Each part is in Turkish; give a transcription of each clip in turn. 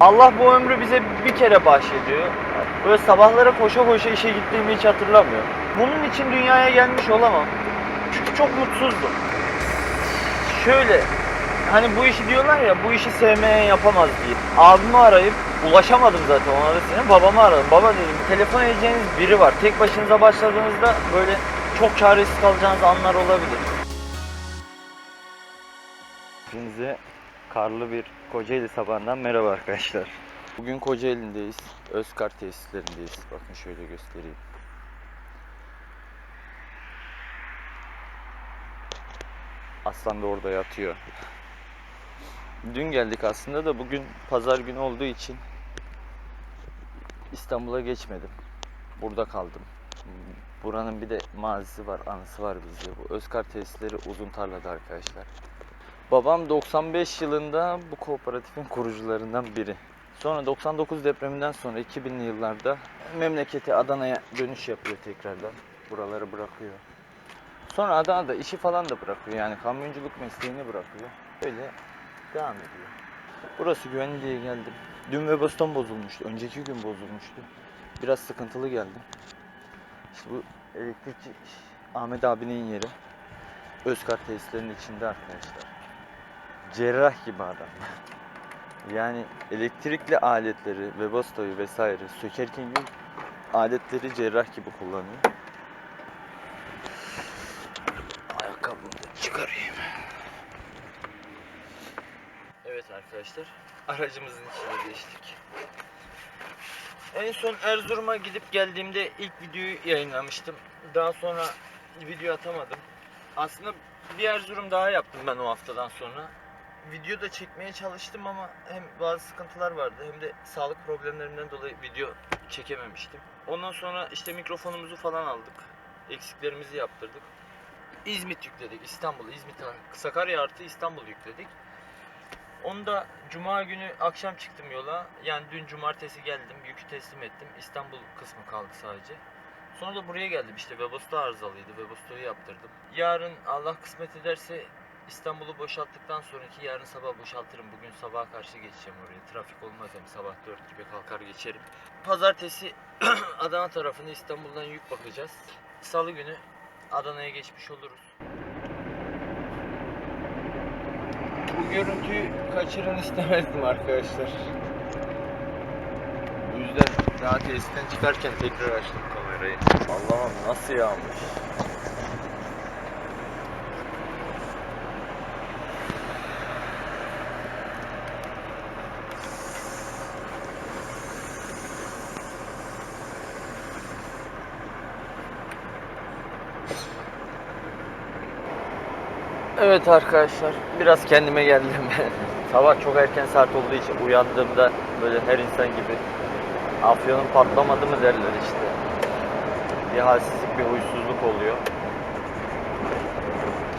Allah bu ömrü bize bir kere bahşediyor. Böyle sabahlara koşa koşa işe gittiğimi hiç hatırlamıyorum. Bunun için dünyaya gelmiş olamam. Çünkü çok mutsuzdum. Şöyle, hani bu işi diyorlar ya, bu işi sevmeyen yapamaz diye. Abimi arayıp, ulaşamadım zaten ona da senin, babamı aradım. Baba dedim, telefon edeceğiniz biri var. Tek başınıza başladığınızda böyle çok çaresiz kalacağınız anlar olabilir. Hepinize karlı bir Kocaeli sabahından merhaba arkadaşlar. Bugün Kocaeli'ndeyiz. Özkar tesislerindeyiz. Bakın şöyle göstereyim. Aslan da orada yatıyor. Dün geldik aslında da bugün pazar günü olduğu için İstanbul'a geçmedim. Burada kaldım. Buranın bir de mazisi var, anısı var bizde. Bu Özkar tesisleri uzun tarlada arkadaşlar. Babam 95 yılında bu kooperatifin kurucularından biri. Sonra 99 depreminden sonra 2000'li yıllarda memleketi Adana'ya dönüş yapıyor tekrardan. Buraları bırakıyor. Sonra Adana'da işi falan da bırakıyor. Yani kamyonculuk mesleğini bırakıyor. Öyle devam ediyor. Burası güvenli diye geldim. Dün ve baston bozulmuştu. Önceki gün bozulmuştu. Biraz sıkıntılı geldim. İşte bu elektrikçi Ahmet abinin yeri. Özkar tesislerinin içinde arkadaşlar cerrah gibi adam. Yani elektrikli aletleri, Webasto'yu vesaire sökerken gibi aletleri cerrah gibi kullanıyor. Ayakkabımı da çıkarayım. Evet arkadaşlar, aracımızın içine geçtik. En son Erzurum'a gidip geldiğimde ilk videoyu yayınlamıştım. Daha sonra video atamadım. Aslında bir Erzurum daha yaptım ben o haftadan sonra video da çekmeye çalıştım ama hem bazı sıkıntılar vardı hem de sağlık problemlerimden dolayı video çekememiştim. Ondan sonra işte mikrofonumuzu falan aldık. Eksiklerimizi yaptırdık. İzmit yükledik. İstanbul, İzmit, Sakarya artı İstanbul yükledik. Onu da cuma günü akşam çıktım yola. Yani dün cumartesi geldim, yükü teslim ettim. İstanbul kısmı kaldı sadece. Sonra da buraya geldim işte Webasto arızalıydı. Webasto'yu yaptırdım. Yarın Allah kısmet ederse İstanbul'u boşalttıktan sonraki yarın sabah boşaltırım. Bugün sabaha karşı geçeceğim oraya. Trafik olmaz hem sabah 4 gibi kalkar geçerim. Pazartesi Adana tarafını İstanbul'dan yük bakacağız. Salı günü Adana'ya geçmiş oluruz. Bu görüntüyü kaçırın istemezdim arkadaşlar. Bu yüzden daha tesisten çıkarken tekrar açtım kamerayı. Allah'ım nasıl yağmış. Evet arkadaşlar biraz kendime geldim. Sabah çok erken saat olduğu için uyandığımda böyle her insan gibi afyonun patlamadı mı derler işte. Bir halsizlik, bir huysuzluk oluyor.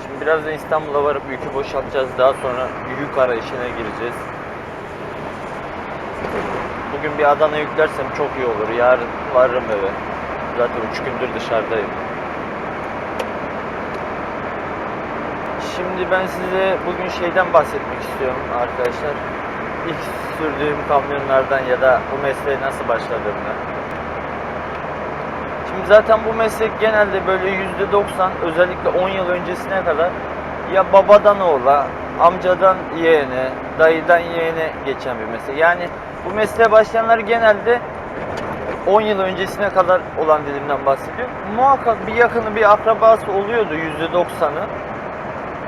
Şimdi biraz da İstanbul'a varıp yükü boşaltacağız. Daha sonra yük arayışına gireceğiz. Bugün bir Adana yüklersem çok iyi olur. Yarın varırım eve. Zaten 3 gündür dışarıdayım. Şimdi ben size bugün şeyden bahsetmek istiyorum arkadaşlar. İlk sürdüğüm kamyonlardan ya da bu mesleğe nasıl başladığımdan. Şimdi zaten bu meslek genelde böyle %90 özellikle 10 yıl öncesine kadar ya babadan oğula, amcadan yeğene, dayıdan yeğene geçen bir meslek. Yani bu mesleğe başlayanlar genelde 10 yıl öncesine kadar olan dilimden bahsediyor. Muhakkak bir yakını bir akrabası oluyordu %90'ı.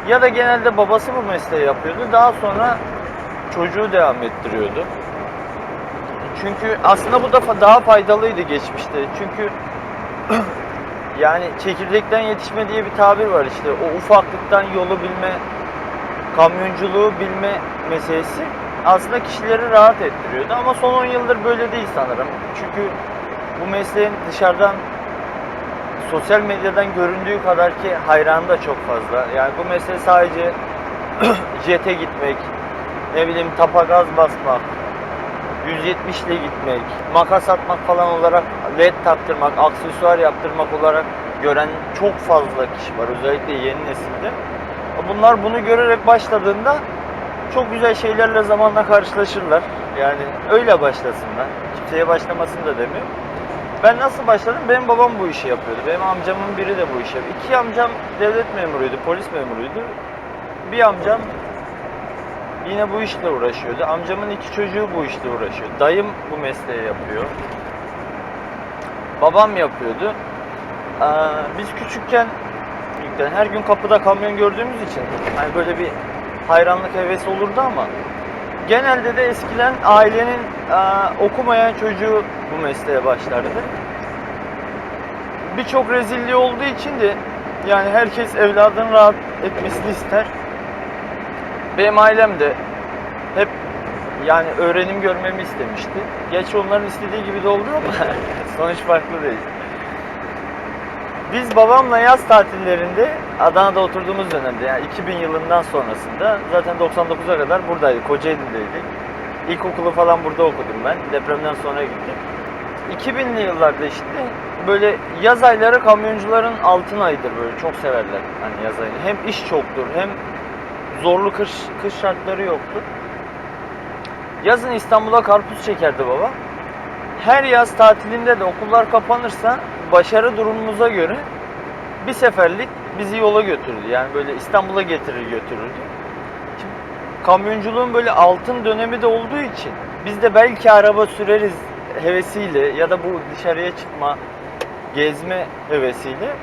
Ya da genelde babası bu mesleği yapıyordu. Daha sonra çocuğu devam ettiriyordu. Çünkü aslında bu da daha faydalıydı geçmişte. Çünkü yani çekirdekten yetişme diye bir tabir var işte. O ufaklıktan yolu bilme, kamyonculuğu bilme meselesi aslında kişileri rahat ettiriyordu. Ama son 10 yıldır böyle değil sanırım. Çünkü bu mesleğin dışarıdan sosyal medyadan göründüğü kadar ki hayranı da çok fazla. Yani bu mesele sadece jete gitmek, ne bileyim tapa gaz basmak, 170 ile gitmek, makas atmak falan olarak led taktırmak, aksesuar yaptırmak olarak gören çok fazla kişi var. Özellikle yeni nesilde. Bunlar bunu görerek başladığında çok güzel şeylerle zamanla karşılaşırlar. Yani öyle başlasınlar. Kimseye başlamasın da demiyorum. Ben nasıl başladım? Benim babam bu işi yapıyordu. Benim amcamın biri de bu işi yapıyor. İki amcam devlet memuruydu, polis memuruydu. Bir amcam yine bu işle uğraşıyordu. Amcamın iki çocuğu bu işle uğraşıyor. Dayım bu mesleği yapıyor. Babam yapıyordu. Ee, biz küçükken büyükten her gün kapıda kamyon gördüğümüz için hani böyle bir hayranlık hevesi olurdu ama genelde de eskiden ailenin e, okumayan çocuğu bu mesleğe başlardı. Birçok rezilliği olduğu için de yani herkes evladının rahat etmesini ister. Benim ailem de hep yani öğrenim görmemi istemişti. Geç onların istediği gibi de oldu ama sonuç farklı değil. Biz babamla yaz tatillerinde Adana'da oturduğumuz dönemde yani 2000 yılından sonrasında zaten 99'a kadar buradaydık. Kocaeli'deydik. İlkokulu falan burada okudum ben. Depremden sonra gittim. 2000'li yıllarda işte böyle yaz ayları kamyoncuların altın ayıdır böyle çok severler hani yaz ayını. Hem iş çoktur hem zorlu kış, kış şartları yoktur. Yazın İstanbul'a karpuz çekerdi baba. Her yaz tatilinde de okullar kapanırsa başarı durumumuza göre bir seferlik bizi yola götürdü. Yani böyle İstanbul'a getirir götürürdü. Şimdi kamyonculuğun böyle altın dönemi de olduğu için biz de belki araba süreriz hevesiyle ya da bu dışarıya çıkma, gezme hevesiyle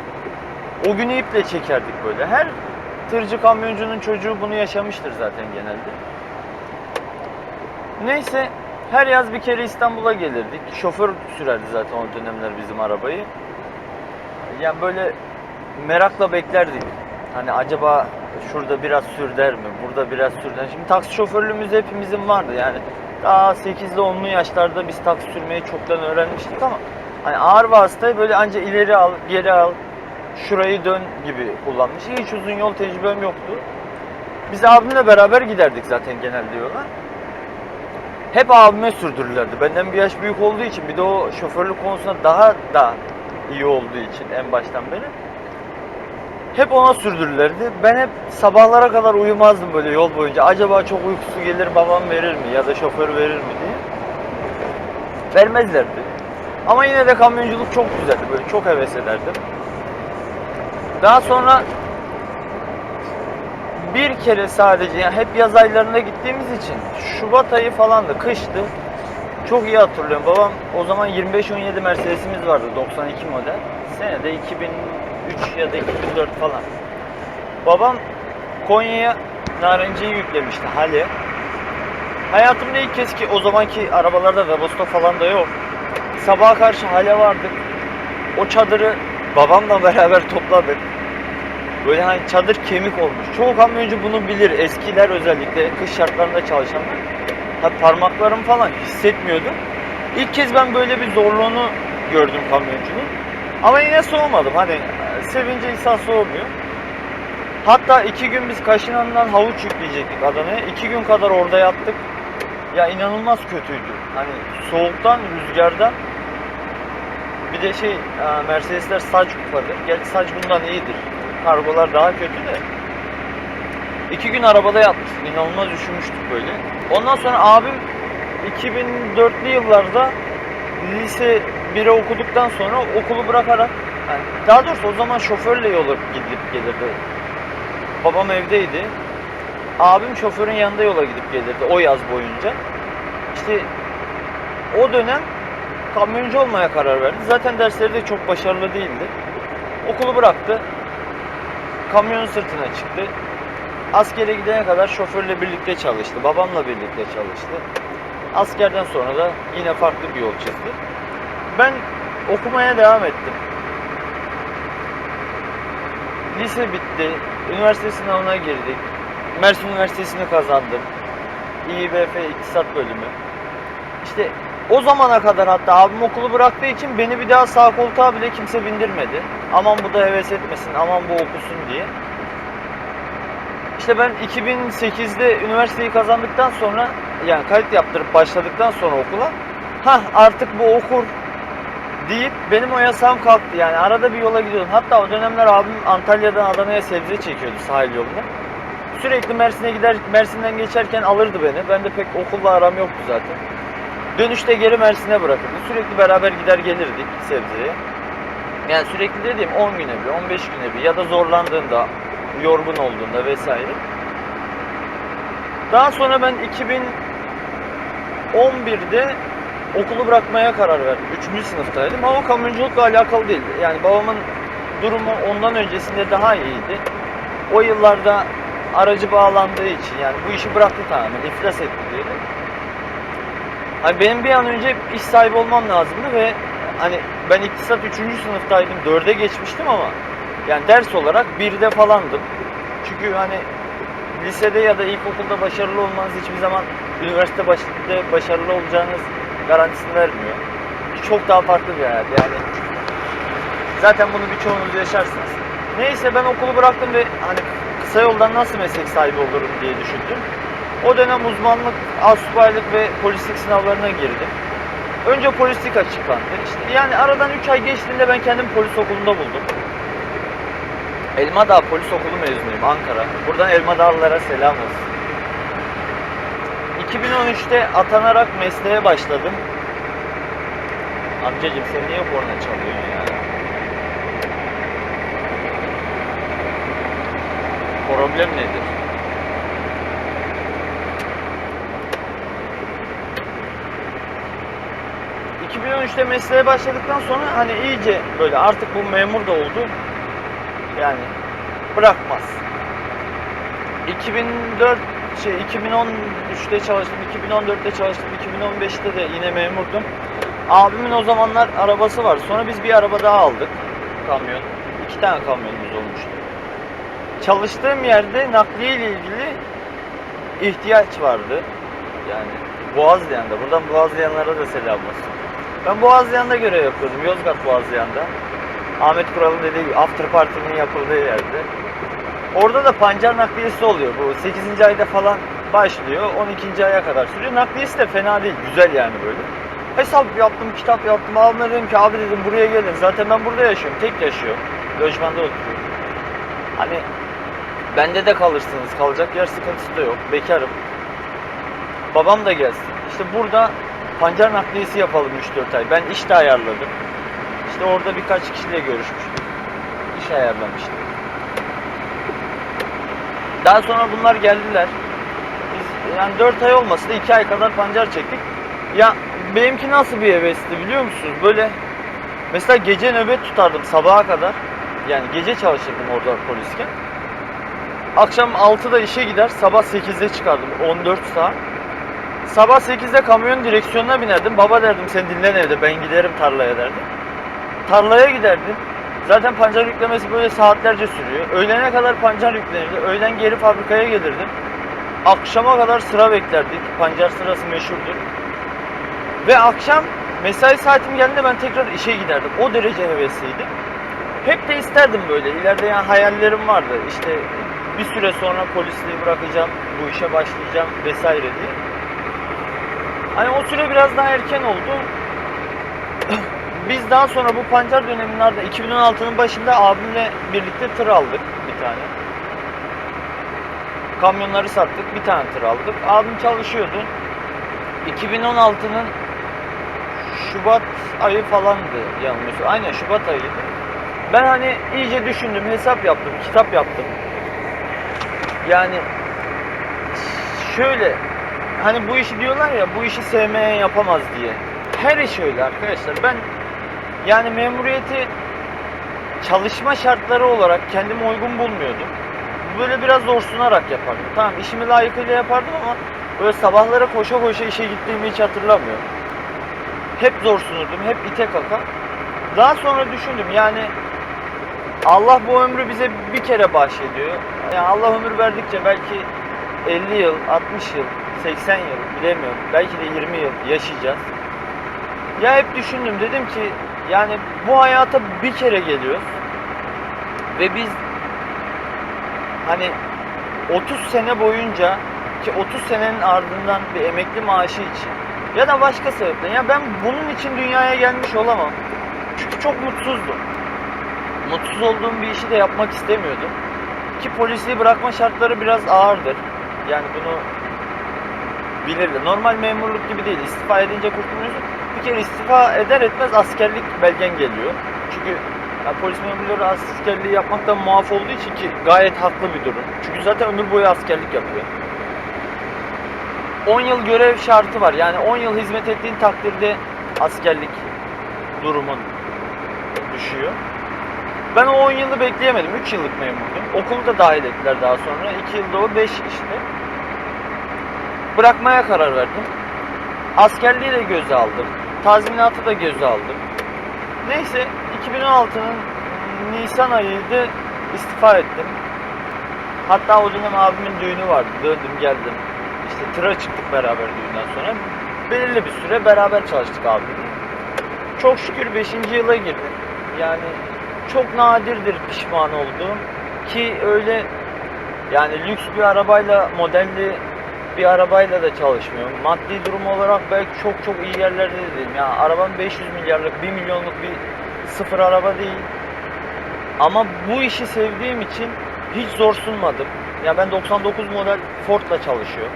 o günü iple çekerdik böyle. Her tırcı kamyoncunun çocuğu bunu yaşamıştır zaten genelde. Neyse her yaz bir kere İstanbul'a gelirdik. Şoför sürerdi zaten o dönemler bizim arabayı. Yani böyle merakla beklerdik. Hani acaba şurada biraz sür der mi? Burada biraz sür der. Şimdi taksi şoförlüğümüz hepimizin vardı yani. Daha 8'li 10'lu yaşlarda biz taksi sürmeyi çoktan öğrenmiştik ama hani ağır vasıtayı böyle anca ileri al, geri al, şurayı dön gibi kullanmış. Hiç uzun yol tecrübem yoktu. Biz abimle beraber giderdik zaten genelde yola. Hep abime sürdürürlerdi. Benden bir yaş büyük olduğu için bir de o şoförlük konusunda daha da iyi olduğu için en baştan beri. Hep ona sürdürürlerdi. Ben hep sabahlara kadar uyumazdım böyle yol boyunca. Acaba çok uykusu gelir babam verir mi ya da şoför verir mi diye. Vermezlerdi. Ama yine de kamyonculuk çok güzeldi. Böyle çok heves ederdim. Daha sonra bir kere sadece yani hep yaz aylarında gittiğimiz için Şubat ayı falandı, kıştı. Çok iyi hatırlıyorum. Babam o zaman 2517 Mercedes'imiz vardı 92 model. Senede 2003 ya da 2004 falan. Babam Konya'ya narenciyi yüklemişti hale. Hayatımda ilk kez ki o zamanki arabalarda Webasto falan da yok. Sabaha karşı hale vardık. O çadırı babamla beraber topladık. Böyle hani çadır kemik olmuş. Çoğu kamyoncu bunu bilir. Eskiler özellikle kış şartlarında çalışanlar. Ha, parmaklarım falan hissetmiyordum. İlk kez ben böyle bir zorluğunu gördüm kamyoncunun. Ama yine soğumadım. Hani sevince insan soğumuyor. Hatta iki gün biz Kaşınan'dan havuç yükleyecektik Adana'ya. İki gün kadar orada yattık. Ya inanılmaz kötüydü. Hani soğuktan, rüzgardan. Bir de şey, e, Mercedesler saç kupadır. Gerçi saç bundan iyidir. Kargolar daha kötü de. İki gün arabada yatmıştık. İnanılmaz üşümüştük böyle. Ondan sonra abim 2004'lü yıllarda lise 1'e okuduktan sonra okulu bırakarak yani daha doğrusu o zaman şoförle yola gidip gelirdi. Babam evdeydi. Abim şoförün yanında yola gidip gelirdi o yaz boyunca. İşte o dönem kamyoncu olmaya karar verdi. Zaten dersleri de çok başarılı değildi. Okulu bıraktı. Kamyonun sırtına çıktı. Askere gidene kadar şoförle birlikte çalıştı. Babamla birlikte çalıştı. Askerden sonra da yine farklı bir yol çizdi. Ben okumaya devam ettim. Lise bitti. Üniversite sınavına girdik. Mersin Üniversitesi'ni kazandım. İİBF İktisat Bölümü. İşte o zamana kadar hatta abim okulu bıraktığı için beni bir daha sağ koltuğa bile kimse bindirmedi. Aman bu da heves etmesin, aman bu okusun diye. İşte ben 2008'de üniversiteyi kazandıktan sonra yani kayıt yaptırıp başladıktan sonra okula ha artık bu okur deyip benim o yasağım kalktı. Yani arada bir yola gidiyordum. Hatta o dönemler abim Antalya'dan Adana'ya sebze çekiyordu sahil yolunda. Sürekli Mersin'e gider, Mersin'den geçerken alırdı beni. Ben de pek okulla aram yoktu zaten. Dönüşte geri Mersin'e bırakırdı. Sürekli beraber gider gelirdik sebzeye. Yani sürekli dediğim 10 güne bir, 15 güne bir ya da zorlandığında, yorgun olduğunda vesaire. Daha sonra ben 2011'de okulu bırakmaya karar verdim. 3. sınıftaydım ama kamyonculukla alakalı değildi. Yani babamın durumu ondan öncesinde daha iyiydi. O yıllarda aracı bağlandığı için yani bu işi bıraktı tamamen, iflas etti diyelim. Hani benim bir an önce iş sahibi olmam lazımdı ve hani ben iktisat 3. sınıftaydım, 4'e geçmiştim ama yani ders olarak 1'de falandım. Çünkü hani lisede ya da ilkokulda başarılı olmanız hiçbir zaman üniversite başarılı olacağınız garantisini vermiyor. Çok daha farklı bir hayat yani. Zaten bunu birçoğunuz yaşarsınız. Neyse ben okulu bıraktım ve hani kısa yoldan nasıl meslek sahibi olurum diye düşündüm. O dönem uzmanlık, asubaylık ve polislik sınavlarına girdim. Önce polislik açıklandı. İşte yani aradan 3 ay geçtiğinde ben kendimi polis okulunda buldum. Elmadağ Polis Okulu mezunuyum Ankara. Buradan Elmadağlılara selam olsun. 2013'te atanarak mesleğe başladım. Amcacım sen niye korna çalıyorsun ya? Problem nedir? ...2013'te mesleğe başladıktan sonra hani iyice böyle artık bu memur da oldu. Yani bırakmaz. 2004 şey 2013'te çalıştım, 2014'te çalıştım, 2015'te de yine memurdum. Abimin o zamanlar arabası var. Sonra biz bir araba daha aldık. Kamyon. İki tane kamyonumuz olmuştu. Çalıştığım yerde nakliye ile ilgili ihtiyaç vardı. Yani Boğazlayan'da. Buradan Boğazlayanlara da selam olsun. Ben Boğazlayan'da görev yapıyordum. Yozgat Boğazlayan'da. Ahmet Kural'ın dediği after party'nin yapıldığı yerde. Orada da pancar nakliyesi oluyor. Bu 8. ayda falan başlıyor. 12. aya kadar sürüyor. Nakliyesi de fena değil. Güzel yani böyle. Hesap yaptım, kitap yaptım. Abime dedim ki abi dedim buraya gelin. Zaten ben burada yaşıyorum. Tek yaşıyorum. Lojmanda oturuyorum. Hani bende de kalırsınız. Kalacak yer sıkıntısı da yok. Bekarım. Babam da gelsin. İşte burada pancar nakliyesi yapalım 3-4 ay. Ben iş de ayarladım. İşte orada birkaç kişiyle görüşmüştüm. İş ayarlamıştım. Daha sonra bunlar geldiler. Biz yani 4 ay olmasa da 2 ay kadar pancar çektik. Ya benimki nasıl bir hevesti biliyor musunuz? Böyle mesela gece nöbet tutardım sabaha kadar. Yani gece çalışırdım orada polisken. Akşam 6'da işe gider, sabah 8'de çıkardım. 14 saat. Sabah 8'de kamyon direksiyonuna binerdim. Baba derdim sen dinlen evde ben giderim tarlaya derdim. Tarlaya giderdim. Zaten pancar yüklemesi böyle saatlerce sürüyor. Öğlene kadar pancar yüklenirdi. Öğlen geri fabrikaya gelirdim. Akşama kadar sıra beklerdik. Pancar sırası meşhurdur. Ve akşam mesai saatim geldiğinde ben tekrar işe giderdim. O derece hevesliydim. Hep de isterdim böyle. İleride yani hayallerim vardı. İşte bir süre sonra polisliği bırakacağım, bu işe başlayacağım vesaire diye. Hani o süre biraz daha erken oldu. Biz daha sonra bu pancar döneminin ardından 2016'nın başında abimle birlikte tır aldık bir tane. Kamyonları sattık, bir tane tır aldık. Abim çalışıyordu. 2016'nın Şubat ayı falandı yanılmıyorsam. Aynen Şubat ayıydı. Ben hani iyice düşündüm, hesap yaptım, kitap yaptım. Yani şöyle hani bu işi diyorlar ya bu işi sevmeyen yapamaz diye. Her iş öyle arkadaşlar. Ben yani memuriyeti çalışma şartları olarak kendime uygun bulmuyordum. Böyle biraz zorsunarak yapardım. Tamam işimi layıkıyla yapardım ama böyle sabahlara koşa koşa işe gittiğimi hiç hatırlamıyorum. Hep zorsunurdum, hep ite kaka. Daha sonra düşündüm yani Allah bu ömrü bize bir kere bahşediyor. Yani Allah ömür verdikçe belki 50 yıl, 60 yıl, 80 yıl bilemiyorum. Belki de 20 yıl yaşayacağız. Ya hep düşündüm dedim ki yani bu hayata bir kere geliyoruz. Ve biz hani 30 sene boyunca ki 30 senenin ardından bir emekli maaşı için ya da başka sebepten ya ben bunun için dünyaya gelmiş olamam. Çünkü çok mutsuzdum. Mutsuz olduğum bir işi de yapmak istemiyordum. Ki polisi bırakma şartları biraz ağırdır. Yani bunu bilirler. Normal memurluk gibi değil. İstifa edince kurtuluyorsun. Bir kere istifa eder etmez askerlik belgen geliyor. Çünkü ya polis memurları askerliği yapmaktan muaf olduğu için ki gayet haklı bir durum. Çünkü zaten ömür boyu askerlik yapıyor. 10 yıl görev şartı var. Yani 10 yıl hizmet ettiğin takdirde askerlik durumun düşüyor. Ben o 10 yılı bekleyemedim. 3 yıllık memurdum. Okulu da dahil ettiler daha sonra. 2 yılda o 5 işte. Bırakmaya karar verdim. Askerliği de göze aldım. Tazminatı da göze aldım. Neyse 2016'nın Nisan ayıydı istifa ettim. Hatta o dönem abimin düğünü vardı. Döndüm geldim. İşte tıra çıktık beraber düğünden sonra. Belirli bir süre beraber çalıştık abimle. Çok şükür 5. yıla girdim. Yani çok nadirdir pişman olduğum ki öyle yani lüks bir arabayla modelli bir arabayla da çalışmıyorum. Maddi durum olarak belki çok çok iyi yerlerde de değilim. Yani arabam 500 milyarlık, 1 milyonluk bir sıfır araba değil. Ama bu işi sevdiğim için hiç zor sunmadım. Ya ben 99 model Ford'la çalışıyorum.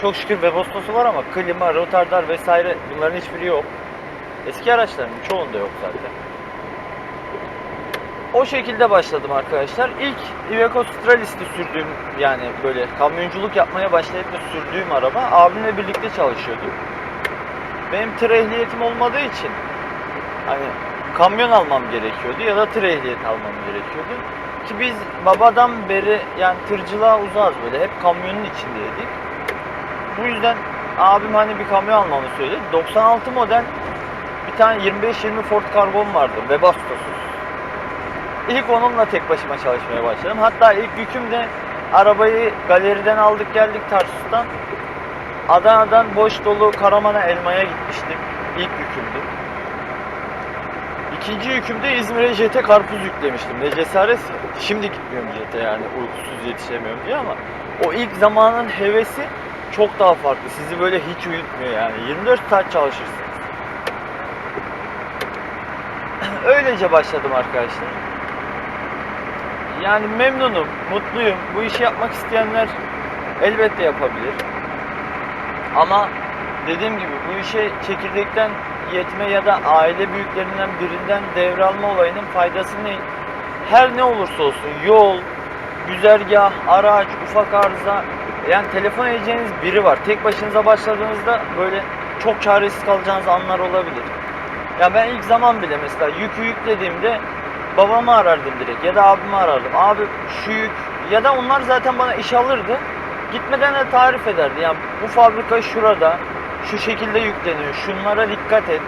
Çok şükür Webasto'su var ama klima, rotardar vesaire bunların hiçbiri yok. Eski araçların çoğunda yok zaten. O şekilde başladım arkadaşlar. İlk Iveco Stralis'ti sürdüğüm yani böyle kamyonculuk yapmaya başlayıp da sürdüğüm araba abimle birlikte çalışıyorduk. Benim tır ehliyetim olmadığı için hani kamyon almam gerekiyordu ya da tır ehliyeti almam gerekiyordu. Ki biz babadan beri yani tırcılığa uzağız böyle hep kamyonun içindeydik. Bu yüzden abim hani bir kamyon almamı söyledi. 96 model bir tane 25-20 Ford Kargo'm vardı Webasto'suz. İlk onunla tek başıma çalışmaya başladım. Hatta ilk yüküm de arabayı galeriden aldık geldik Tarsus'tan. Adana'dan boş dolu Karaman'a elmaya gitmiştim. İlk yükümdü. İkinci yükümde İzmir'e JT karpuz yüklemiştim. Ne cesaret. Şimdi gitmiyorum JT yani uykusuz yetişemiyorum diye ama o ilk zamanın hevesi çok daha farklı. Sizi böyle hiç uyutmuyor yani. 24 saat çalışırsınız. Öylece başladım arkadaşlar. Yani memnunum, mutluyum. Bu işi yapmak isteyenler elbette yapabilir. Ama dediğim gibi bu işe çekirdekten yetme ya da aile büyüklerinden birinden devralma olayının faydası ne? Her ne olursa olsun yol, güzergah, araç, ufak arıza yani telefon edeceğiniz biri var. Tek başınıza başladığınızda böyle çok çaresiz kalacağınız anlar olabilir. Ya ben ilk zaman bile mesela yükü yüklediğimde babamı arardım direkt ya da abimi arardım. Abi şu yük ya da onlar zaten bana iş alırdı. Gitmeden de tarif ederdi. Yani bu fabrika şurada, şu şekilde yükleniyor. Şunlara dikkat et.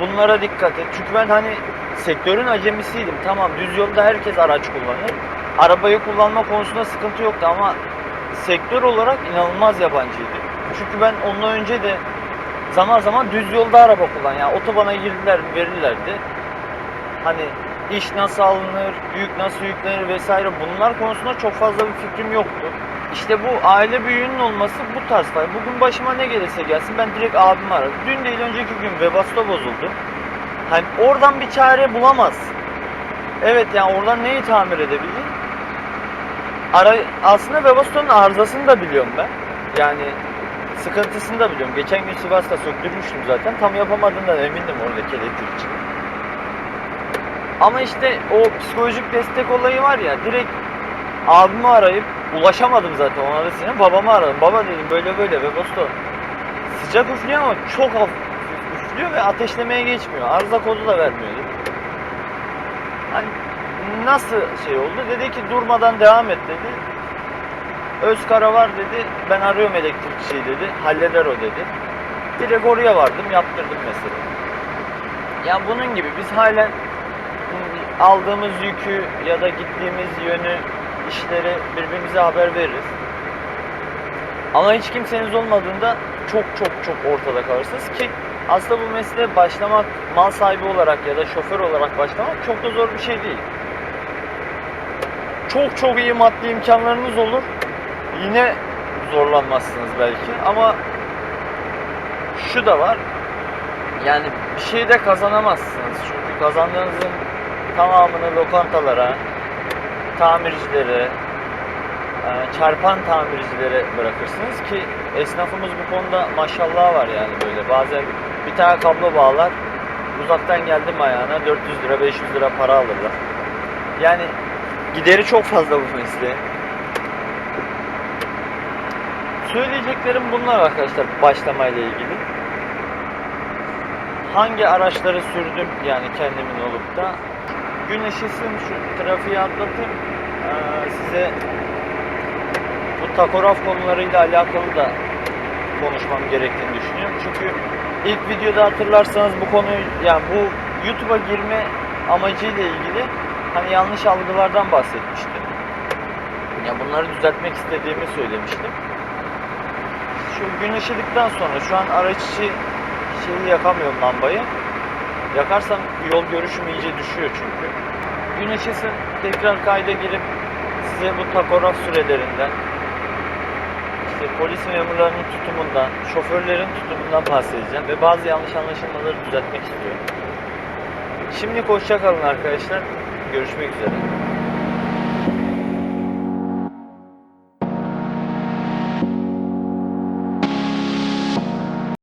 Bunlara dikkat et. Çünkü ben hani sektörün acemisiydim. Tamam düz yolda herkes araç kullanır. Arabayı kullanma konusunda sıkıntı yoktu ama sektör olarak inanılmaz yabancıydı. Çünkü ben ondan önce de zaman zaman düz yolda araba kullan. Yani otobana girdiler verirlerdi. Hani iş nasıl alınır, yük nasıl yüklenir vesaire bunlar konusunda çok fazla bir fikrim yoktu. İşte bu aile büyüğünün olması bu tarz fay. Bugün başıma ne gelirse gelsin ben direkt abimi aradım. Dün değil önceki gün Webasto bozuldu. Hani oradan bir çare bulamaz. Evet yani oradan neyi tamir edebilir? Ara, aslında Webasto'nun arızasını da biliyorum ben. Yani sıkıntısını da biliyorum. Geçen gün Sivas'ta söktürmüştüm zaten. Tam yapamadığından emindim oradaki elektrikçinin. Ama işte o psikolojik destek olayı var ya direkt abimi arayıp ulaşamadım zaten ona da senin babamı aradım. Baba dedim böyle böyle ve Bosto sıcak üflüyor ama çok hafif üflüyor ve ateşlemeye geçmiyor. Arıza kodu da vermiyor dedi. Hani nasıl şey oldu? Dedi ki durmadan devam et dedi. Özkara var dedi. Ben arıyorum elektrikçiyi dedi. Halleder o dedi. Direkt oraya vardım yaptırdım mesela. Ya bunun gibi biz halen aldığımız yükü ya da gittiğimiz yönü, işleri birbirimize haber veririz. Ama hiç kimseniz olmadığında çok çok çok ortada kalırsınız ki aslında bu mesleğe başlamak, mal sahibi olarak ya da şoför olarak başlamak çok da zor bir şey değil. Çok çok iyi maddi imkanlarınız olur. Yine zorlanmazsınız belki ama şu da var. Yani bir şey de kazanamazsınız. Çünkü kazandığınızın tamamını lokantalara, tamircilere, e, çarpan tamircilere bırakırsınız ki esnafımız bu konuda maşallah var yani böyle. Bazen bir tane kablo bağlar, uzaktan geldim ayağına 400 lira 500 lira para alırlar. Yani gideri çok fazla bu mesleğin. Söyleyeceklerim bunlar arkadaşlar başlamayla ilgili. Hangi araçları sürdüm yani kendimin olup da gün ışısın şu trafiği atlatayım Ee, size bu takograf konularıyla alakalı da konuşmam gerektiğini düşünüyorum. Çünkü ilk videoda hatırlarsanız bu konuyu yani bu YouTube'a girme amacıyla ilgili hani yanlış algılardan bahsetmiştim. Ya bunları düzeltmek istediğimi söylemiştim. Şu gün ışıdıktan sonra şu an araç içi şeyi yakamıyorum lambayı. Yakarsam yol görüşüm iyice düşüyor çünkü. Gün ışısı tekrar kayda girip size bu takograf sürelerinden işte polis memurlarının tutumundan, şoförlerin tutumundan bahsedeceğim ve bazı yanlış anlaşılmaları düzeltmek istiyorum. Şimdi hoşça kalın arkadaşlar. Görüşmek üzere.